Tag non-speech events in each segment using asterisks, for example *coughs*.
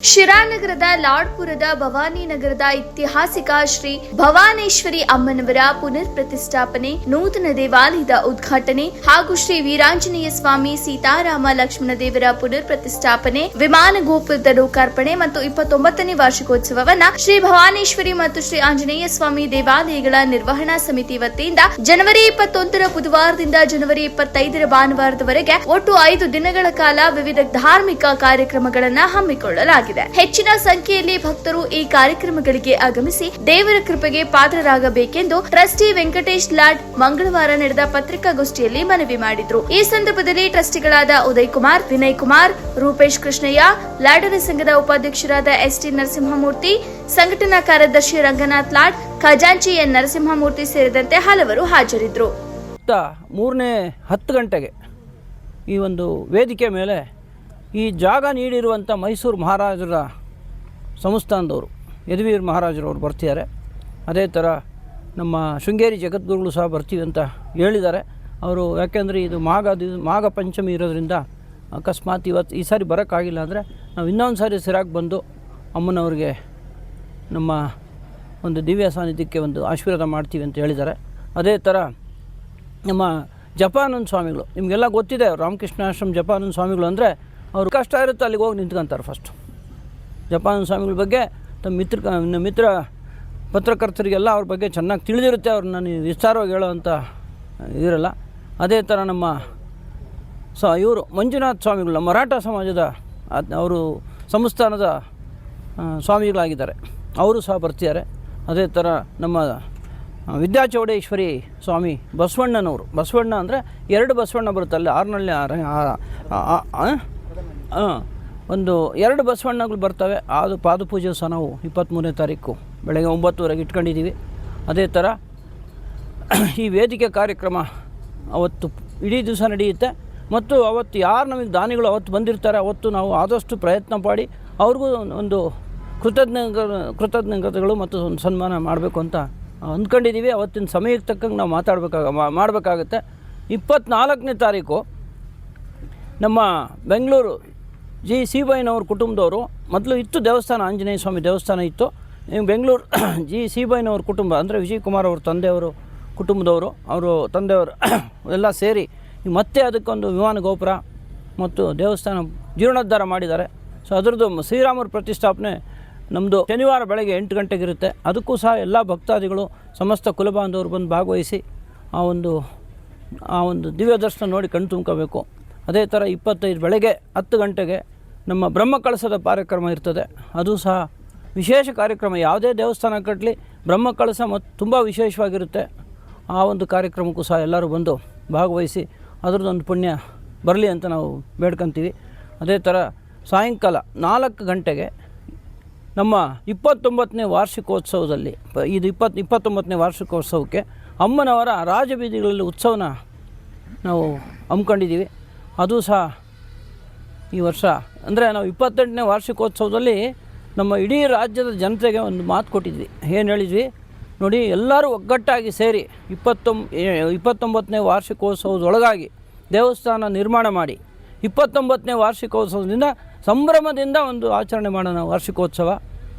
ಶಿರಾನಗರದ ಲಾಡ್ಪುರದ ಭವಾನಿ ನಗರದ ಐತಿಹಾಸಿಕ ಶ್ರೀ ಭವಾನೇಶ್ವರಿ ಅಮ್ಮನವರ ಪುನರ್ ಪ್ರತಿಷ್ಠಾಪನೆ ನೂತನ ದೇವಾಲಯದ ಉದ್ಘಾಟನೆ ಹಾಗೂ ಶ್ರೀ ವೀರಾಂಜನೇಯ ಸ್ವಾಮಿ ಸೀತಾರಾಮ ಲಕ್ಷ್ಮಣ ದೇವರ ಪುನರ್ ಪ್ರತಿಷ್ಠಾಪನೆ ವಿಮಾನ ಗೋಪುರದ ಲೋಕಾರ್ಪಣೆ ಮತ್ತು ಇಪ್ಪತ್ತೊಂಬತ್ತನೇ ವಾರ್ಷಿಕೋತ್ಸವವನ್ನ ಶ್ರೀ ಭವಾನೇಶ್ವರಿ ಮತ್ತು ಶ್ರೀ ಆಂಜನೇಯ ಸ್ವಾಮಿ ದೇವಾಲಯಗಳ ನಿರ್ವಹಣಾ ಸಮಿತಿ ವತಿಯಿಂದ ಜನವರಿ ಇಪ್ಪತ್ತೊಂದರ ಬುಧವಾರದಿಂದ ಜನವರಿ ಇಪ್ಪತ್ತೈದರ ಭಾನುವಾರದವರೆಗೆ ಒಟ್ಟು ಐದು ದಿನಗಳ ಕಾಲ ವಿವಿಧ ಧಾರ್ಮಿಕ ಕಾರ್ಯಕ್ರಮಗಳನ್ನು ಹಮ್ಮಿಕೊಳ್ಳಲಾಗಿದೆ. ಹೆಚ್ಚಿನ ಸಂಖ್ಯೆಯಲ್ಲಿ ಭಕ್ತರು ಈ ಕಾರ್ಯಕ್ರಮಗಳಿಗೆ ಆಗಮಿಸಿ ದೇವರ ಕೃಪೆಗೆ ಪಾತ್ರರಾಗಬೇಕೆಂದು ಟ್ರಸ್ಟಿ ವೆಂಕಟೇಶ್ ಲಾಡ್ ಮಂಗಳವಾರ ನಡೆದ ಪತ್ರಿಕಾಗೋಷ್ಠಿಯಲ್ಲಿ ಮನವಿ ಮಾಡಿದ್ರು. ಈ ಸಂದರ್ಭದಲ್ಲಿ ಟ್ರಸ್ಟಿಗಳಾದ ಉದಯ್ ಕುಮಾರ್ ವಿನಯ್ ಕುಮಾರ್ ರೂಪೇಶ್ ಕೃಷ್ಣಯ್ಯ, ಲಾಡರಿ ಸಂಘದ ಉಪಾಧ್ಯಕ್ಷರಾದ ಎಸ್ ಟಿ ನರಸಿಂಹಮೂರ್ತಿ, ಸಂಘಟನಾ ಕಾರ್ಯದರ್ಶಿ ರಂಗನಾಥ್ ಲಾಡ್, ಖಜಾಂಚಿ ಎನ್ ನರಸಿಂಹಮೂರ್ತಿ ಸೇರಿದಂತೆ ಹಲವರು ಹಾಜರಿದ್ದರು ಮೂರನೇ ಹತ್ತು ಗಂಟೆಗೆ ಈ ಒಂದು ವೇದಿಕೆ ಮೇಲೆ ಈ ಜಾಗ ನೀಡಿರುವಂಥ ಮೈಸೂರು ಮಹಾರಾಜರ ಸಂಸ್ಥಾನದವರು, ಯದುವೀರ್ ಮಹಾರಾಜರವರು ಬರ್ತಿದ್ದಾರೆ. ಅದೇ ಥರ ನಮ್ಮ ಶೃಂಗೇರಿ ಜಗದ್ಗುರುಗಳು ಸಹ ಬರ್ತೀವಿ ಅಂತ ಹೇಳಿದ್ದಾರೆ. ಅವರು ಯಾಕೆಂದರೆ ಇದು ಮಾಘ ದಿ ಮಾಘ ಪಂಚಮಿ ಇರೋದರಿಂದ ಅಕಸ್ಮಾತ್ ಇವತ್ತು ಈ ಸಾರಿ ಬರೋಕ್ಕಾಗಿಲ್ಲ ಅಂದರೆ ನಾವು ಇನ್ನೊಂದು ಸಾರಿ ಸಿರಾಗಿ ಬಂದು ಅಮ್ಮನವ್ರಿಗೆ ನಮ್ಮ ಒಂದು ದಿವ್ಯ ಸಾನ್ನಿಧ್ಯಕ್ಕೆ ಒಂದು ಆಶೀರ್ವಾದ ಮಾಡ್ತೀವಿ ಅಂತ ಹೇಳಿದ್ದಾರೆ. ಅದೇ ಥರ ನಮ್ಮ ಜಪಾನಂದ ಸ್ವಾಮಿಗಳು, ನಿಮಗೆಲ್ಲ ಗೊತ್ತಿದೆ ರಾಮಕೃಷ್ಣಾಶ್ರಮ ಜಪಾನಂದ ಸ್ವಾಮಿಗಳು ಅಂದರೆ ಅವ್ರು ಕಷ್ಟ ಇರುತ್ತೆ ಅಲ್ಲಿಗೆ ಹೋಗಿ ನಿಂತ್ಕೊಂತಾರೆ ಫಸ್ಟು ಜಪಾನ್ ಸ್ವಾಮಿಗಳ ಬಗ್ಗೆ ತಮ್ಮ ಮಿತ್ರ ಮಿತ್ರ ಪತ್ರಕರ್ತರಿಗೆಲ್ಲ ಅವ್ರ ಬಗ್ಗೆ ಚೆನ್ನಾಗಿ ತಿಳಿದಿರುತ್ತೆ ಅವ್ರು ನಾನು ವಿಸ್ತಾರವಾಗಿ ಹೇಳೋವಂಥ ಇದಿರಲ್ಲ ಅದೇ ಥರ ನಮ್ಮ ಸ ಇವರು ಮಂಜುನಾಥ್ ಸ್ವಾಮಿಗಳು ಮರಾಠ ಸಮಾಜದ ಅವರು ಸಂಸ್ಥಾನದ ಸ್ವಾಮಿಗಳಾಗಿದ್ದಾರೆ ಅವರು ಸಹ ಬರ್ತಿದ್ದಾರೆ ಅದೇ ಥರ ನಮ್ಮ ವಿದ್ಯಾಚೌಡೇಶ್ವರಿ ಸ್ವಾಮಿ ಬಸವಣ್ಣನವರು ಬಸವಣ್ಣ ಅಂದರೆ ಎರಡು ಬಸವಣ್ಣ ಬರುತ್ತೆ ಅಲ್ಲಿ ಆರ್ನಲ್ಲಿ ಒಂದು ಎರಡು ಬಸವಣ್ಣಗಳು ಬರ್ತವೆ. ಅದು ಪಾದಪೂಜೆ ಸಹ ನಾವು ಇಪ್ಪತ್ತ್ಮೂರನೇ ತಾರೀಕು ಬೆಳಗ್ಗೆ ಒಂಬತ್ತುವರೆಗೆ ಇಟ್ಕೊಂಡಿದ್ದೀವಿ. ಅದೇ ಥರ ಈ ವೇದಿಕೆ ಕಾರ್ಯಕ್ರಮ ಅವತ್ತು ಇಡೀ ದಿವಸ ನಡೆಯುತ್ತೆ. ಮತ್ತು ಅವತ್ತು ಯಾರು ನಮಗೆ ದಾನಿಗಳು ಅವತ್ತು ಬಂದಿರ್ತಾರೆ, ಅವತ್ತು ನಾವು ಆದಷ್ಟು ಪ್ರಯತ್ನ ಮಾಡಿ ಅವ್ರಿಗೂ ಒಂದು ಕೃತಜ್ಞ ಕೃತಜ್ಞತೆಗಳು ಮತ್ತು ಒಂದು ಸನ್ಮಾನ ಮಾಡಬೇಕು ಅಂತ ಅಂದ್ಕೊಂಡಿದ್ದೀವಿ. ಅವತ್ತಿನ ಸಮಯಕ್ಕೆ ತಕ್ಕಂಗೆ ನಾವು ಮಾತಾಡಬೇಕಾಗ ಮಾಡಬೇಕಾಗತ್ತೆ. ಇಪ್ಪತ್ತ್ನಾಲ್ಕನೇ ತಾರೀಕು ನಮ್ಮ ಬೆಂಗಳೂರು ಜಿ ಸಿ ಬೈನವ್ರ ಕುಟುಂಬದವರು. ಮೊದಲು ಇತ್ತು ದೇವಸ್ಥಾನ, ಆಂಜನೇಯ ಸ್ವಾಮಿ ದೇವಸ್ಥಾನ ಇತ್ತು. ಬೆಂಗಳೂರು *coughs* ಜಿ ಸಿ ಬೈನವ್ರ ಕುಟುಂಬ, ಅಂದರೆ ವಿಜಯ್ ಕುಮಾರ್ ಅವ್ರ ತಂದೆಯವರು ಕುಟುಂಬದವರು, ಅವರು ತಂದೆಯವರು *coughs* ಎಲ್ಲ ಸೇರಿ ಮತ್ತೆ ಅದಕ್ಕೊಂದು ವಿಮಾನ ಗೋಪುರ ಮತ್ತು ದೇವಸ್ಥಾನ ಜೀರ್ಣೋದ್ಧಾರ ಮಾಡಿದ್ದಾರೆ. ಸೊ ಅದರದ್ದು ಶ್ರೀರಾಮರ ಪ್ರತಿಷ್ಠಾಪನೆ ನಮ್ಮದು ಶನಿವಾರ ಬೆಳಗ್ಗೆ ಎಂಟು ಗಂಟೆಗಿರುತ್ತೆ. ಅದಕ್ಕೂ ಸಹ ಎಲ್ಲ ಭಕ್ತಾದಿಗಳು, ಸಮಸ್ತ ಕುಲಬಾಂಧವರು ಬಂದು ಭಾಗವಹಿಸಿ ಆ ಒಂದು ಆ ಒಂದು ದಿವ್ಯ ದರ್ಶನ ನೋಡಿ ಕಣ್ ತುಂಬ್ಕೋಬೇಕು. ಅದೇ ಥರ ಇಪ್ಪತ್ತೈದು ಬೆಳಗ್ಗೆ ಹತ್ತು ಗಂಟೆಗೆ ನಮ್ಮ ಬ್ರಹ್ಮ ಕಳಸದ ಕಾರ್ಯಕ್ರಮ ಇರ್ತದೆ. ಅದು ಸಹ ವಿಶೇಷ ಕಾರ್ಯಕ್ರಮ. ಯಾವುದೇ ದೇವಸ್ಥಾನ ಕಟ್ಟಲಿ ಬ್ರಹ್ಮ ಕಳಸ ಮತ್ತು ತುಂಬ ವಿಶೇಷವಾಗಿರುತ್ತೆ. ಆ ಒಂದು ಕಾರ್ಯಕ್ರಮಕ್ಕೂ ಸಹ ಎಲ್ಲರೂ ಬಂದು ಭಾಗವಹಿಸಿ ಅದರದ್ದೊಂದು ಪುಣ್ಯ ಬರಲಿ ಅಂತ ನಾವು ಬೇಡ್ಕೊತೀವಿ. ಅದೇ ಥರ ಸಾಯಂಕಾಲ ನಾಲ್ಕು ಗಂಟೆಗೆ ನಮ್ಮ ಇಪ್ಪತ್ತೊಂಬತ್ತನೇ ವಾರ್ಷಿಕೋತ್ಸವದಲ್ಲಿ, ಇದು ಇಪ್ಪತ್ತು ಇಪ್ಪತ್ತೊಂಬತ್ತನೇ ವಾರ್ಷಿಕೋತ್ಸವಕ್ಕೆ ಅಮ್ಮನವರ ರಾಜಬೀದಿಗಳಲ್ಲಿ ಉತ್ಸವನ ನಾವು ಹಮ್ಮಿಕೊಂಡಿದ್ದೀವಿ. ಅದು ಸಹ ಈ ವರ್ಷ. ಅಂದರೆ ನಾವು ಇಪ್ಪತ್ತೆಂಟನೇ ವಾರ್ಷಿಕೋತ್ಸವದಲ್ಲಿ ನಮ್ಮ ಇಡೀ ರಾಜ್ಯದ ಜನತೆಗೆ ಒಂದು ಮಾತು ಕೊಟ್ಟಿದ್ವಿ. ಏನು ಹೇಳಿದ್ವಿ? ನೋಡಿ, ಎಲ್ಲರೂ ಒಗ್ಗಟ್ಟಾಗಿ ಸೇರಿ ಇಪ್ಪತ್ತೊಂಬ ಇಪ್ಪತ್ತೊಂಬತ್ತನೇ ವಾರ್ಷಿಕೋತ್ಸವದೊಳಗಾಗಿ ದೇವಸ್ಥಾನ ನಿರ್ಮಾಣ ಮಾಡಿ, ಇಪ್ಪತ್ತೊಂಬತ್ತನೇ ವಾರ್ಷಿಕೋತ್ಸವದಿಂದ ಸಂಭ್ರಮದಿಂದ ಒಂದು ಆಚರಣೆ ಮಾಡೋಣ ವಾರ್ಷಿಕೋತ್ಸವ.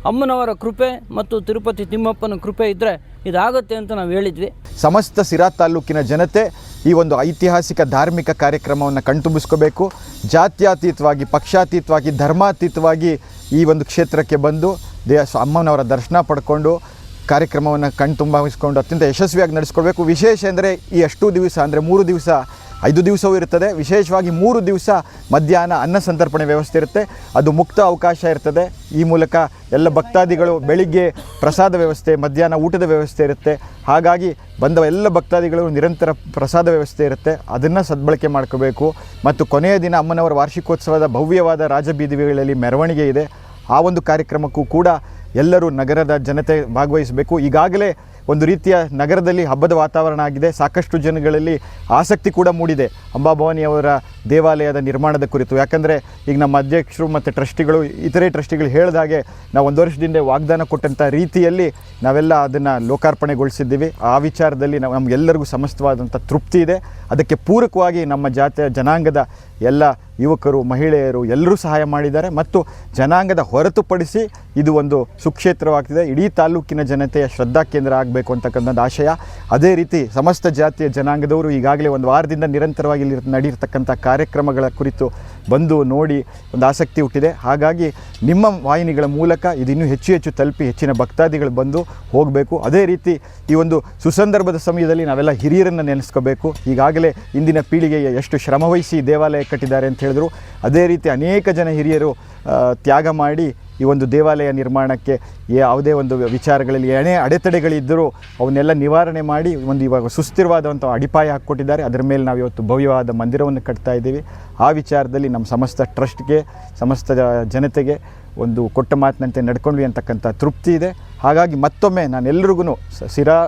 ಅಮ್ಮನವರ ಕೃಪೆ ಮತ್ತು ತಿರುಪತಿ ತಿಮ್ಮಪ್ಪನ ಕೃಪೆ ಇದ್ದರೆ ಇದಾಗುತ್ತೆ ಅಂತ ನಾವು ಹೇಳಿದ್ವಿ. ಸಮಸ್ತ ಸಿರಾ ತಾಲೂಕಿನ ಜನತೆ ಈ ಒಂದು ಐತಿಹಾಸಿಕ ಧಾರ್ಮಿಕ ಕಾರ್ಯಕ್ರಮವನ್ನು ಕಣ್ತುಂಬಿಸ್ಕೋಬೇಕು. ಜಾತ್ಯಾತೀತವಾಗಿ, ಪಕ್ಷಾತೀತವಾಗಿ, ಧರ್ಮಾತೀತವಾಗಿ ಈ ಒಂದು ಕ್ಷೇತ್ರಕ್ಕೆ ಬಂದು ದೇ ಅಮ್ಮನವರ ದರ್ಶನ ಪಡ್ಕೊಂಡು ಕಾರ್ಯಕ್ರಮವನ್ನು ಕಣ್ತುಂಬಿಸ್ಕೊಂಡು ಅತ್ಯಂತ ಯಶಸ್ವಿಯಾಗಿ ನಡೆಸ್ಕೊಳ್ಬೇಕು. ವಿಶೇಷ ಅಂದರೆ ಈ ಅಷ್ಟು ದಿವಸ ಅಂದರೆ ಮೂರು ದಿವಸ ಐದು ದಿವಸವೂ ಇರ್ತದೆ ವಿಶೇಷವಾಗಿ ಮೂರು ದಿವಸ ಮಧ್ಯಾಹ್ನ ಅನ್ನ ಸಂತರ್ಪಣೆ ವ್ಯವಸ್ಥೆ ಇರುತ್ತೆ. ಅದು ಮುಕ್ತ ಅವಕಾಶ ಇರ್ತದೆ. ಈ ಮೂಲಕ ಎಲ್ಲ ಭಕ್ತಾದಿಗಳು ಬೆಳಿಗ್ಗೆ ಪ್ರಸಾದ ವ್ಯವಸ್ಥೆ, ಮಧ್ಯಾಹ್ನ ಊಟದ ವ್ಯವಸ್ಥೆ ಇರುತ್ತೆ. ಹಾಗಾಗಿ ಬಂದ ಎಲ್ಲ ಭಕ್ತಾದಿಗಳು ನಿರಂತರ ಪ್ರಸಾದ ವ್ಯವಸ್ಥೆ ಇರುತ್ತೆ. ಅದನ್ನು ಸದ್ಬಳಕೆ ಮಾಡ್ಕೋಬೇಕು. ಮತ್ತು ಕೊನೆಯ ದಿನ ಅಮ್ಮನವರ ವಾರ್ಷಿಕೋತ್ಸವದ ಭವ್ಯವಾದ ರಾಜಬೀದಿಗಳಲ್ಲಿ ಮೆರವಣಿಗೆ ಇದೆ. ಆ ಒಂದು ಕಾರ್ಯಕ್ರಮಕ್ಕೂ ಕೂಡ ಎಲ್ಲರೂ ನಗರದ ಜನತೆ ಭಾಗವಹಿಸಬೇಕು. ಈಗಾಗಲೇ ಒಂದು ರೀತಿಯ ನಗರದಲ್ಲಿ ಹಬ್ಬದ ವಾತಾವರಣ ಆಗಿದೆ. ಸಾಕಷ್ಟು ಜನಗಳಲ್ಲಿ ಆಸಕ್ತಿ ಕೂಡ ಮೂಡಿದೆ. ಅಂಬಾಭವಾನಿಯವರ ದೇವಾಲಯದ ನಿರ್ಮಾಣದ ಕುರಿತು. ಯಾಕಂದರೆ ಈಗ ನಮ್ಮ ಅಧ್ಯಕ್ಷರು ಮತ್ತು ಟ್ರಸ್ಟಿಗಳು, ಇತರೆ ಟ್ರಸ್ಟಿಗಳು ಹೇಳಿದಾಗೆ ನಾವು ಒಂದು ವರ್ಷದಿಂದ ವಾಗ್ದಾನ ಕೊಟ್ಟಂಥ ರೀತಿಯಲ್ಲಿ ನಾವೆಲ್ಲ ಅದನ್ನು ಲೋಕಾರ್ಪಣೆಗೊಳಿಸಿದ್ದೀವಿ. ಆ ವಿಚಾರದಲ್ಲಿ ನಾವು ನಮಗೆಲ್ಲರಿಗೂ ಸಮಸ್ತವಾದಂಥ ತೃಪ್ತಿ ಇದೆ. ಅದಕ್ಕೆ ಪೂರಕವಾಗಿ ನಮ್ಮ ಜಾತಿಯ ಜನಾಂಗದ ಎಲ್ಲ ಯುವಕರು, ಮಹಿಳೆಯರು ಎಲ್ಲರೂ ಸಹಾಯ ಮಾಡಿದ್ದಾರೆ ಮತ್ತು ಜನಾಂಗದ ಹೊರತುಪಡಿಸಿ ಇದು ಒಂದು ಸುಕ್ಷೇತ್ರವಾಗ್ತಿದೆ. ಇಡೀ ತಾಲೂಕಿನ ಜನತೆಯ ಶ್ರದ್ಧಾ ಕೇಂದ್ರ ಆಗಬೇಕು ಅಂತಕ್ಕಂಥದ್ದು ಆಶಯ. ಅದೇ ರೀತಿ ಸಮಸ್ತ ಜಾತಿಯ ಜನಾಂಗದವರು ಈಗಾಗಲೇ ಒಂದು ವಾರದಿಂದ ನಿರಂತರವಾಗಿ ಇಲ್ಲಿ ನಡೆಯಿರ್ತಕ್ಕಂಥ ಕಾರ್ಯಕ್ರಮಗಳ ಕುರಿತು ಬಂದು ನೋಡಿ ಒಂದು ಆಸಕ್ತಿ ಹುಟ್ಟಿದೆ. ಹಾಗಾಗಿ ನಿಮ್ಮ ವಾಹಿನಿಗಳ ಮೂಲಕ ಇದು ಇನ್ನೂ ಹೆಚ್ಚು ಹೆಚ್ಚು ತಲುಪಿ ಹೆಚ್ಚಿನ ಭಕ್ತಾದಿಗಳು ಬಂದು ಹೋಗಬೇಕು. ಅದೇ ರೀತಿ ಈ ಒಂದು ಸುಸಂದರ್ಭದ ಸಮಯದಲ್ಲಿ ನಾವೆಲ್ಲ ಹಿರಿಯರನ್ನು ನೆನೆಸ್ಕೋಬೇಕು. ಈಗಾಗಲೇ ಇಂದಿನ ಪೀಳಿಗೆಯ ಎಷ್ಟು ಶ್ರಮವಹಿಸಿ ದೇವಾಲಯ ಕಟ್ಟಿದ್ದಾರೆ ಅಂತ ಹೇಳಿದ್ರು. ಅದೇ ರೀತಿ ಅನೇಕ ಜನ ಹಿರಿಯರು ತ್ಯಾಗ ಮಾಡಿ ಈ ಒಂದು ದೇವಾಲಯ ನಿರ್ಮಾಣಕ್ಕೆ ಯಾವುದೇ ಒಂದು ವಿಚಾರಗಳಲ್ಲಿ ಏನೇ ಅಡೆತಡೆಗಳಿದ್ದರೂ ಅವನ್ನೆಲ್ಲ ನಿವಾರಣೆ ಮಾಡಿ ಒಂದು ಇವಾಗ ಸುಸ್ಥಿರವಾದಂಥ ಅಡಿಪಾಯ ಹಾಕ್ಕೊಟ್ಟಿದ್ದಾರೆ. ಅದರ ಮೇಲೆ ನಾವು ಇವತ್ತು ಭವ್ಯವಾದ ಮಂದಿರವನ್ನು ಕಟ್ತಾ ಇದ್ದೀವಿ. ಆ ವಿಚಾರದಲ್ಲಿ ನಮ್ಮ ಸಮಸ್ತ ಟ್ರಸ್ಟ್ಗೆ, ಸಮಸ್ತ ಜನತೆಗೆ ಒಂದು ಕೊಟ್ಟ ಮಾತಿನಂತೆ ನಡ್ಕೊಂಡ್ವಿ ಅಂತಕ್ಕಂಥ ತೃಪ್ತಿ ಇದೆ. ಹಾಗಾಗಿ ಮತ್ತೊಮ್ಮೆ ನಾನೆಲ್ಲರಿಗೂ ಸಿರಾ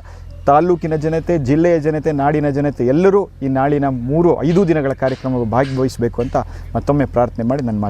ತಾಲೂಕಿನ ಜನತೆ, ಜಿಲ್ಲೆಯ ಜನತೆ, ನಾಡಿನ ಜನತೆ ಎಲ್ಲರೂ ಈ ನಾಳಿನ ಮೂರು ಐದು ದಿನಗಳ ಕಾರ್ಯಕ್ರಮ ಭಾಗವಹಿಸಬೇಕು ಅಂತ ಮತ್ತೊಮ್ಮೆ ಪ್ರಾರ್ಥನೆ ಮಾಡಿ ನನ್ನ ಮಾತು